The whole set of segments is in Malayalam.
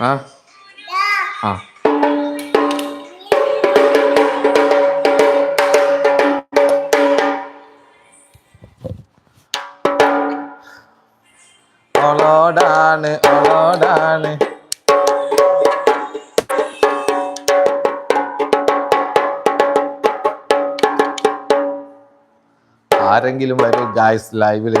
ആ. ആ. ആരെങ്കിലും വരും ഗായ്സ് ലൈവിൽ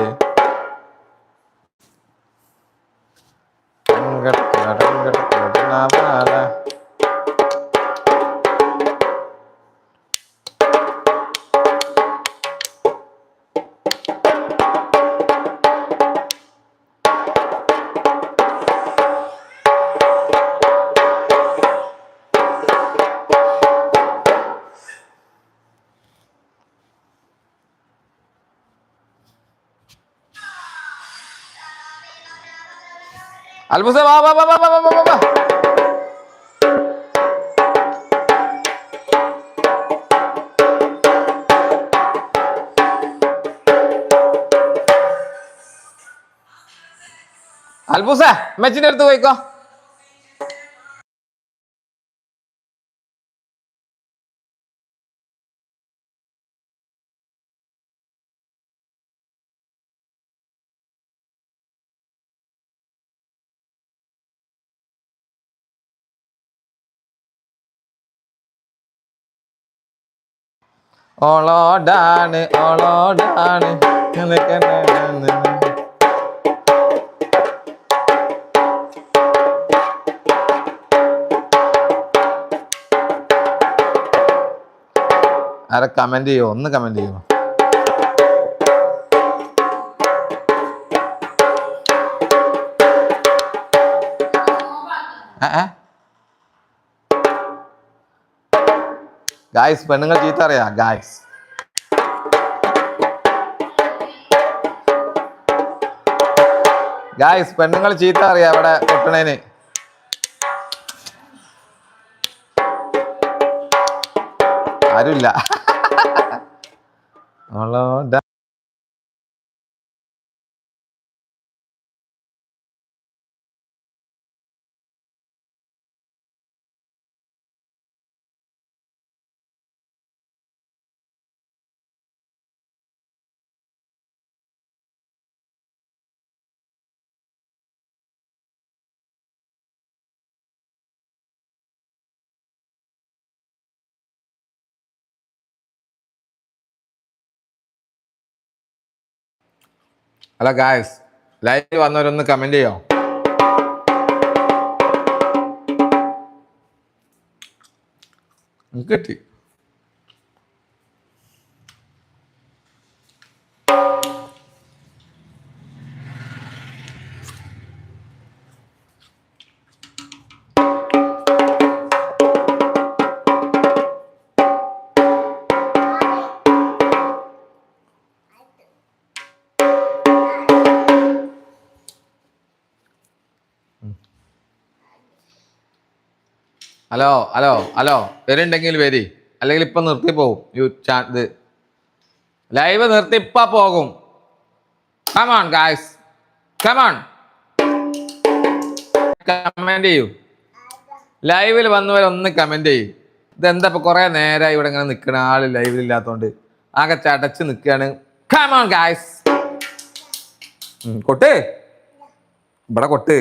अलबू साहब आ वाह वाह वाह वाह वाह ಅಲ್ಬೂಸ तू ಇರ್ತವೆ ಈಗ ഓളോടാണ് ഓളോടാണ്. ആരെ കമന്റ് ചെയ്യോ? ഒന്ന് കമന്റ് ചെയ്യോ? ഗായ്സ് പെണ്ണുങ്ങൾ ചീത്ത അറിയാ? ഗായ്സ് ഗായ്സ് പെണ്ണുങ്ങൾ ചീത്ത അറിയാ ഇവിടെ കൊട്ടണേന് ആരുമില്ല. അല്ല ഗായസ് ലൈവ് വന്നവരൊന്ന് കമന്റ് ചെയ്യോ? കിട്ടി ഹലോ ഹലോ ഹലോ. വരുന്നുണ്ടെങ്കിൽ വരി അല്ലെങ്കിൽ ഇപ്പം നിർത്തി പോകും യു ചാ ഇത്. ലൈവ് നിർത്തി ഇപ്പം പോകും. കമോൺ ഗായ്സ് കമോൺ കമന്റ് ചെയ്യൂ. ലൈവിൽ വന്നവർ ഒന്ന് കമന്റ് ചെയ്യും. ഇതെന്താ ഇപ്പൊ കുറെ നേരമായി ഇവിടെ ഇങ്ങനെ നിൽക്കണ ആൾ ലൈവിൽ ഇല്ലാത്തോണ്ട്. ആകെ ചടച്ച് നിൽക്കുകയാണ് കമോൺ ഗായ്സ് കൊട്ട്. ഇവിടെ കൊട്ട്.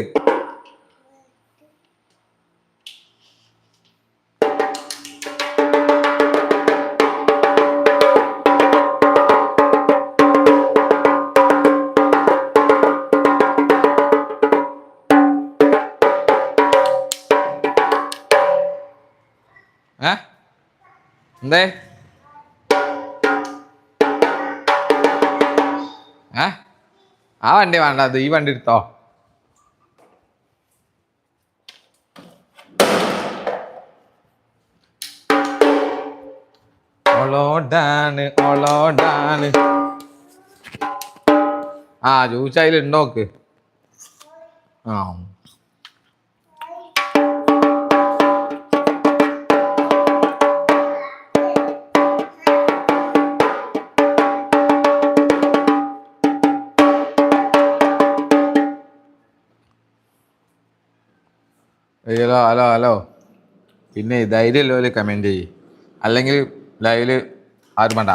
എന്തേ? ഏ? ആ വണ്ടി വേണ്ടത് ഈ വണ്ടി എടുത്തോ. ഒളോടാണ് ഒളോടാണ് ആ ജൂസ് അതിലുണ്ടോക്ക് ആ. Hello hello hello. പിന്നെ ധൈര്യമില്ലോ കമന്റ് ചെയ്യ്. അല്ലെങ്കിൽ ലൈവിൽ ആരും വേണ്ട.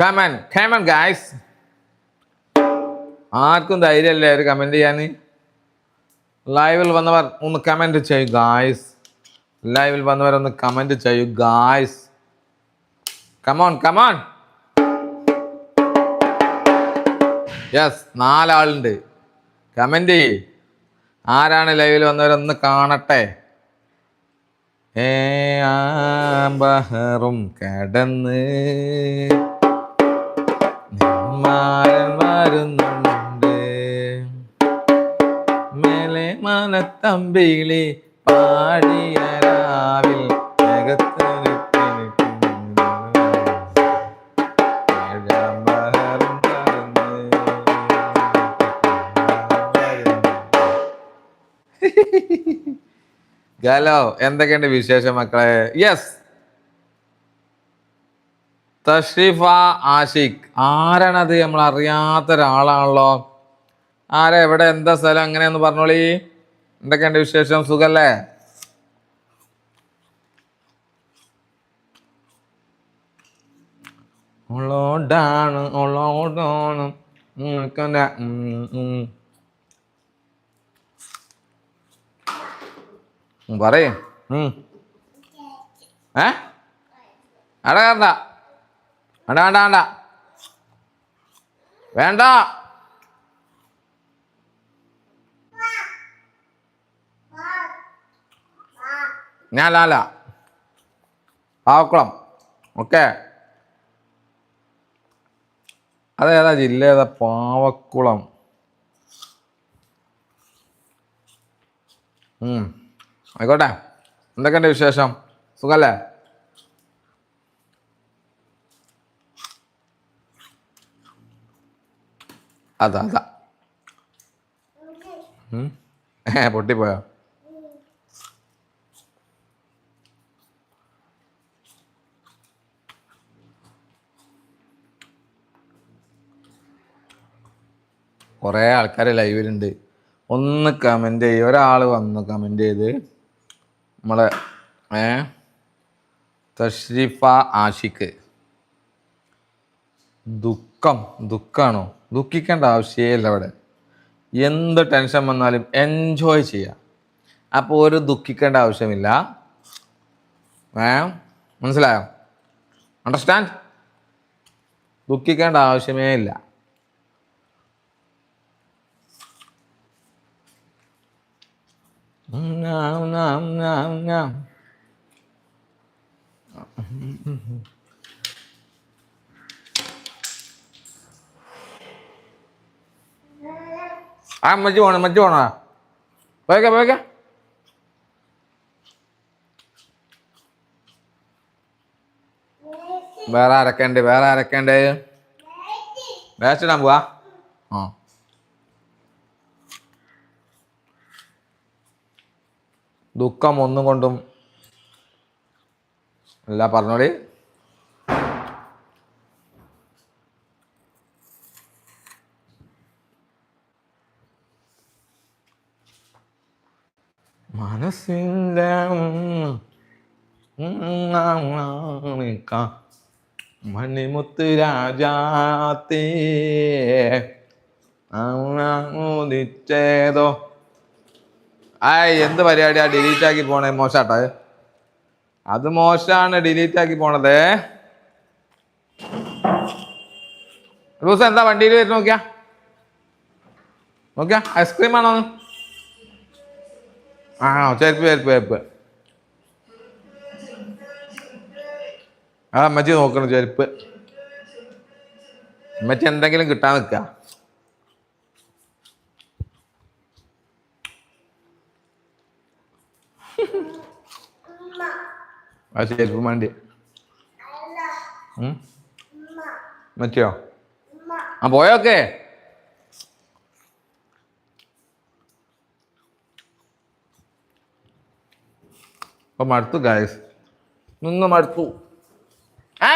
കമൻ കമൻ ഗായ്സ് ആർക്കും ധൈര്യമല്ലേ ഒരു കമന്റ് ചെയ്യാൻ. ലൈവിൽ വന്നവർ ഒന്ന് കമന്റ് ചെയ്യൂ ഗായ്സ് ലൈവിൽ വന്നവർ ഒന്ന് കമന്റ് ചെയ്യൂ guys come on come on yes നാലാളുണ്ട്. കമന്റ് ചെയ്യ്. ആരാണ് ലൈവിൽ വന്നവരൊന്ന് കാണട്ടെ? ഏ ബഹറും കടന്ന് വരുന്നുണ്ട്. മേലെ മനത്തമ്പിളി പാടിയ രാവിൽ ഗലോ എന്തൊക്കെയുണ്ട് വിശേഷം മക്കളെ? യെസ് തഷ്രീഫ ആഷിഖ് ആരാണത്? നമ്മൾ അറിയാത്ത ഒരാളാണല്ലോ ആരാ എവിടെ എന്താ സ്ഥലം? അങ്ങനെയെന്ന് പറഞ്ഞോളി. എന്തൊക്കെയുണ്ട് വിശേഷം? സുഖല്ലേ? ഉള്ളോടാണ് ഉള്ളോടാണ്. നിനക്കെന്നെ, പറയ്. ഏ? അട കണ്ട വേണ്ട വേണ്ട വേണ്ട വേണ്ട. ഞാൻ ലാല പാവക്കുളം. ഓക്കെ. അതേതാ ജില്ല? ഏതാ പാവക്കുളം? ഉം. ആയിക്കോട്ടെ. എന്തൊക്കെയുണ്ട് വിശേഷം? സുഖല്ലേ? അതാ അതാ. പൊട്ടിപ്പോയോ? കുറേ ആൾക്കാർ ലൈവിലുണ്ട് ഒന്ന് കമന്റ് ചെയ്യും. ഒരാൾ വന്ന് കമന്റ് ചെയ്ത് നമ്മളെ ഏ? തഷ്രിഫ ആഷിക്ക് ദുഃഖം ദുഃഖാണോ? ദുഃഖിക്കേണ്ട ആവശ്യമേ അവിടെ. എന്ത് ടെൻഷൻ വന്നാലും എൻജോയ് ചെയ്യാം. അപ്പോൾ ഒരു ദുഃഖിക്കേണ്ട ആവശ്യമില്ല. ഏ? മനസ്സിലായോ? അണ്ടർസ്റ്റാൻഡ് ദുഃഖിക്കേണ്ട ആവശ്യമേ ഇല്ല. ആ മജ്ജി പോണം മജ്ജി പോണോ. പോയേക്ക പോയേക്ക. വേറെ അരക്കണ്ടേ വേറെ അരക്കണ്ടേ വേസ്റ്റ് ഇടാൻ പോവാ. ആ. ദുഃഖം ഒന്നും കൊണ്ടും അല്ല പറഞ്ഞോളി. മനസ്സിന്റെ മണിമുത്ത് രാജാത്തേ ഉദിച്ചേതോ. ആയ് എന്ത് പരിപാടിയാ? ഡിലീറ്റ് ആക്കി പോണേ മോശാട്ട. അത് മോശാണ് ഡിലീറ്റ് ആക്കി പോണത്. റൂസ എന്താ വണ്ടിയിൽ വരുന്ന നോക്കിയാ? നോക്കിയാ? ഐസ്ക്രീം ആണോ? ആ ചേർപ്പ് ചേർപ്പ് ചേർപ്പ് ആ അമ്മച്ചി നോക്കണം ചെരുപ്പ്. അമ്മച്ചി എന്തെങ്കിലും കിട്ടാൻ നിൽക്കുക ആ ചെരുപ്പ് മാണ്ടി. മറ്റിയോ? ആ പോയോക്കെ. അപ്പൊ മടുത്തു ഗായസ് നിന്ന് മടുത്തു. ആ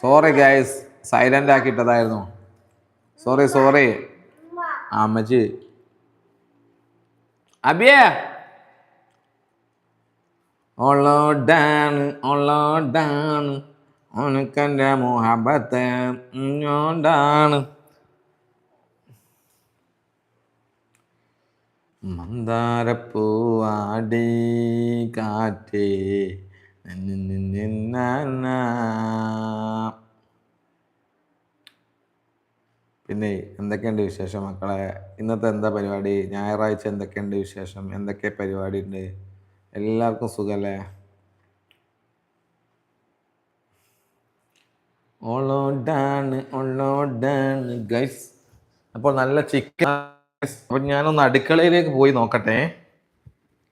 സോറി ഗൈസ് സൈലന്റ് ആക്കിയിട്ടതായിരുന്നു. സോറി സോറി അമ്മച്ചി. അബിയേ. ഓളോടാണ് ഓളോടാണ് ഉണക്കന്റെ മുഹബത്ത്. ഉഞ്ഞോണ്ടാണ് മന്ദാരപ്പൂവാടി കാറ്റേ. പിന്നെ എന്തൊക്കെയുണ്ട് വിശേഷം മക്കളെ? ഇന്നത്തെ എന്താ പരിപാടി? ഞായറാഴ്ച എന്തൊക്കെയുണ്ട് വിശേഷം? എന്തൊക്കെ പരിപാടി ഉണ്ട് എല്ലാവർക്കും സുഖല്ലേ? ഓളോഡാണ് ഓളോഡാണ് ഗൈസ് അപ്പോൾ നല്ല ചിക്കൻ അപ്പോൾ ഞാനൊന്ന് അടുക്കളയിലേക്ക് പോയി നോക്കട്ടെ.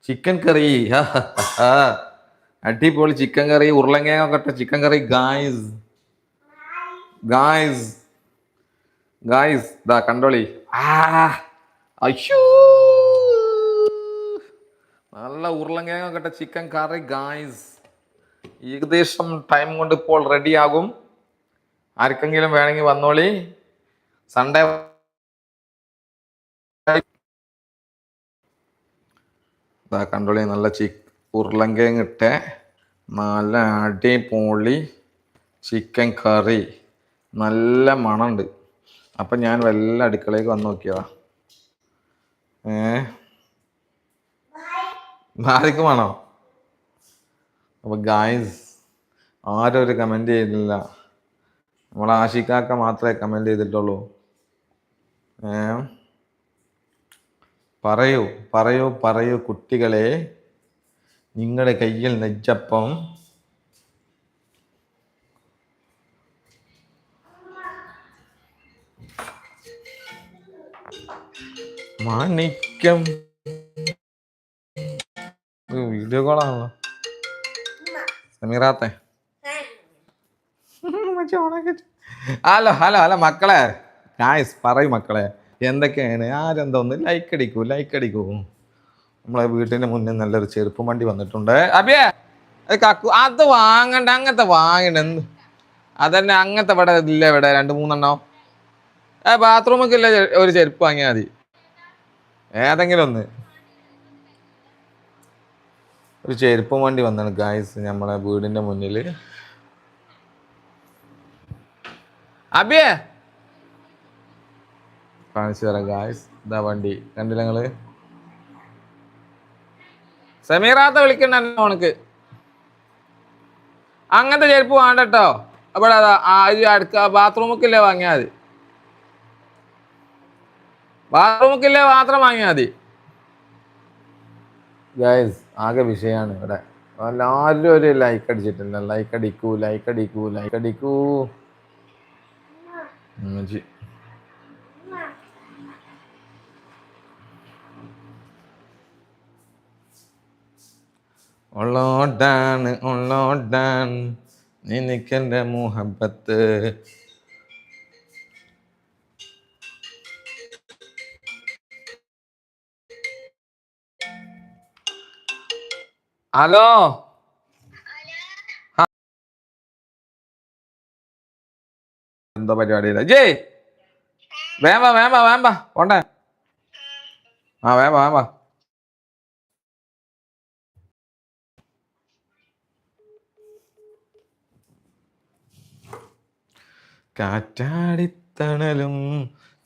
ചിക്കൻ കറി അടിപൊളി ചിക്കൻ കറി ഉരുളങ്കിഴങ്ങൊക്കെ ഇട്ട chicken curry. Guys guys guys ദാ കണ്ടോളി. അയ്യോ. നല്ല ഉരുളങ്കിഴങ്ങൊക്കെ ഇട്ട ചിക്കൻ കറി ഗായ്സ് ഏകദേശം ടൈം കൊണ്ട് ഇപ്പോൾ റെഡിയാകും ആർക്കെങ്കിലും വേണമെങ്കിൽ വന്നോളി. സൺഡേ കണ്ടോളി നല്ല ചി ഉരുളങ്കിഴങ്ങ് ഇട്ട നല്ല അടിപൊളി ചിക്കൻ കറി നല്ല മണമുണ്ട്. അപ്പം ഞാൻ വല്ല അടുക്കളയ്ക്ക് വന്ന് നോക്കിയതാ ഏ? ഭാര്യക്ക് വേണോ? അപ്പൊ ഗായ്സ് ആരും ഒരു കമന്റ് ചെയ്തില്ല. നമ്മൾ ആഷിക്കാക്ക മാത്രമേ കമന്റ് ചെയ്തിട്ടുള്ളൂ. ഏ? പറയൂ പറയൂ പറയൂ കുട്ടികളെ. നിങ്ങളുടെ കയ്യിൽ നെജ്ജപ്പം മാണിക്കം വീഡിയോ കോളാണല്ലോ സമീറാത്തെ. ഹലോ ഹലോ ഹലോ മക്കളെ. ഗായ്സ് പറയൂ മക്കളെ. എന്തൊക്കെയാണ്? ആരെന്താ ഒന്ന് ലൈക്ക് അടിക്കൂ ലൈക്ക് അടിക്കൂ. നമ്മളെ വീട്ടിന്റെ മുന്നിൽ നല്ലൊരു ചെരുപ്പ് വണ്ടി വന്നിട്ടുണ്ട്. അബിയേ കക്കു അത് വാങ്ങണ്ട അങ്ങനത്തെ വാങ്ങണ്ട എന്ത്? അതന്നെ അങ്ങനത്തെ ഇവിടെ ഇല്ല ഇവിടെ രണ്ട് മൂന്നെണ്ണോ. ഏ ബാത്റൂമൊക്കെ ഇല്ല ഒരു ചെരുപ്പ് വാങ്ങിയാൽ മതി. ഏതെങ്കിലും ഒന്ന്. ഒരു ചെരുപ്പ് വണ്ടി വന്നാണ് ഗായ്സ് നമ്മളെ വീടിന്റെ മുന്നിൽ അബിയേ. കാണിച്ചു തരാം ഗായ്സ് ഇതാ വണ്ടി. കണ്ടില്ല നിങ്ങൾ? സമീറാത്ത വിളിക്കണ്ട ഉണക്ക് അങ്ങനത്തെ ചെരുപ്പ് വേണ്ട കേട്ടോ അവിടെ അതാ അടുക്ക ബാത്റൂമൊക്കില്ലേ വാങ്ങിയാൽ മതി. ബാത്റൂമൊക്കില്ലേ മാത്രം വാങ്ങിയാൽ മതി. ഗൈസ് ആകെ വിഷയമാണ് ഇവിടെ. എല്ലാവരും ഒരു ലൈക്ക് അടിച്ചിട്ടില്ല ലൈക്ക് അടിക്കൂ ലൈക്ക് അടിക്കൂ ലൈക്ക് അടിക്കൂ. ഉള്ളോടാണ് ഉള്ളോടാണ് നിനക്കെന്റെ മുഹബത്ത്. ഹലോ. എന്തോ പരിപാടിയില്ല ജേ വേമ്പ വേമ്പ വേമ്പ കൊണ്ടേ ആ വേമ്പ വേമ്പ കാറ്റാടിത്തണലും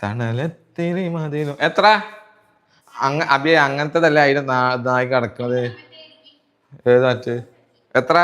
തണലത്തിരി മതിലും. എത്ര? അങ്ങ അബിയ അങ്ങനത്തതല്ല അതിന് നായി കിടക്കുന്നത്? ഏതാറ്റ് എത്ര?